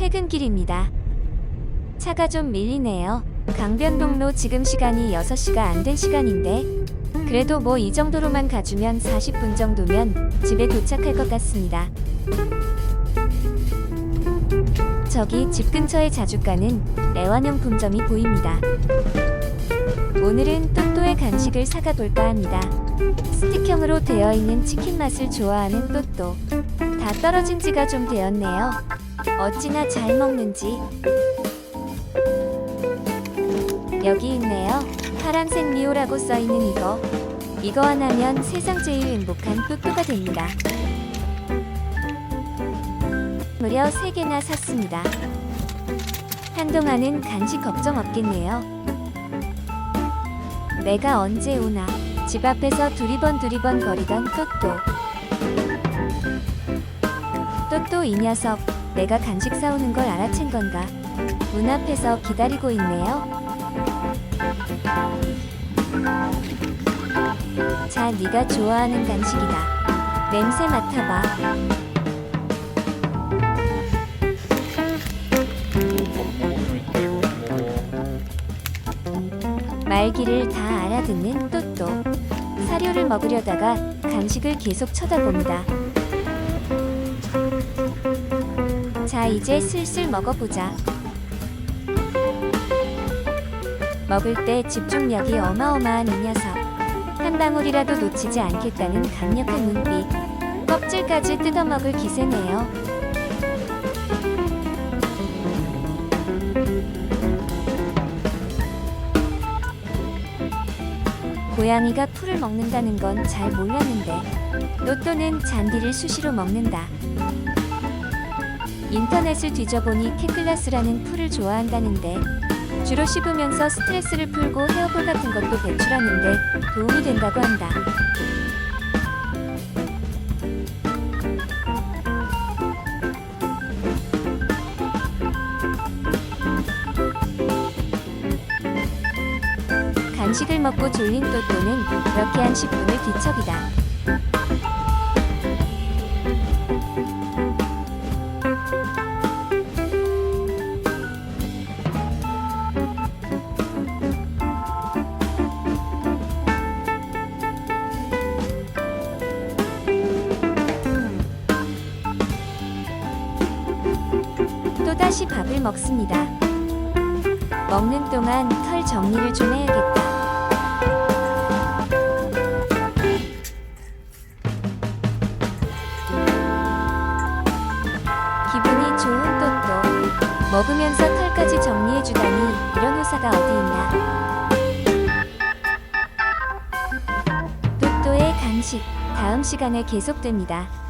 퇴근길입니다. 차가 좀 밀리네요. 강변북로 지금 시간이 6시가 안 된 시간인데 그래도 뭐 이 정도로만 가주면 40분 정도면 집에 도착할 것 같습니다. 저기 집 근처에 자주 가는 애완용품점이 보입니다. 오늘은 또또의 간식을 사가 볼까 합니다. 스틱형으로 되어 있는 치킨 맛을 좋아하는 또또. 다 떨어진 지가 좀 되었네요. 어찌나 잘 먹는지. 여기 있네요. 파란색 미오라고 써 있는 이거. 이거 하나면 세상 제일 행복한 또또가 됩니다. 무려 3개나 샀습니다. 한동안은 간식 걱정 없겠네요. 내가 언제 오나 집 앞에서 두리번 두리번 거리던 또또. 또또 이 녀석 내가 간식 사오는 걸 알아챈 건가? 문 앞에서 기다리고 있네요. 자, 네가 좋아하는 간식이다. 냄새 맡아봐. 말귀를 다 알아듣는 또또. 사료를 먹으려다가 간식을 계속 쳐다봅니다. 자, 이제 슬슬 먹어보자. 먹을 때 집중력이 어마어마한 이 녀석. 한 방울이라도 놓치지 않겠다는 강력한 눈빛. 껍질까지 뜯어먹을 기세네요. 고양이가 풀을 먹는다는 건 잘 몰랐는데 로또는 잔디를 수시로 먹는다. 인터넷을 뒤져보니 캐클라스라는 풀을 좋아한다는데 주로 씹으면서 스트레스를 풀고 헤어볼 같은 것도 배출하는데 도움이 된다고 한다. 간식을 먹고 졸린 또또는 그렇게 한 10분을 뒤척이다. 또다시 밥을 먹습니다. 먹는 동안 털 정리를 좀 해야겠다. 기분이 좋은 또또. 먹으면서 털까지 정리해주다니 이런 회사가 어디 있나. 또또의 간식. 다음 시간에 계속됩니다.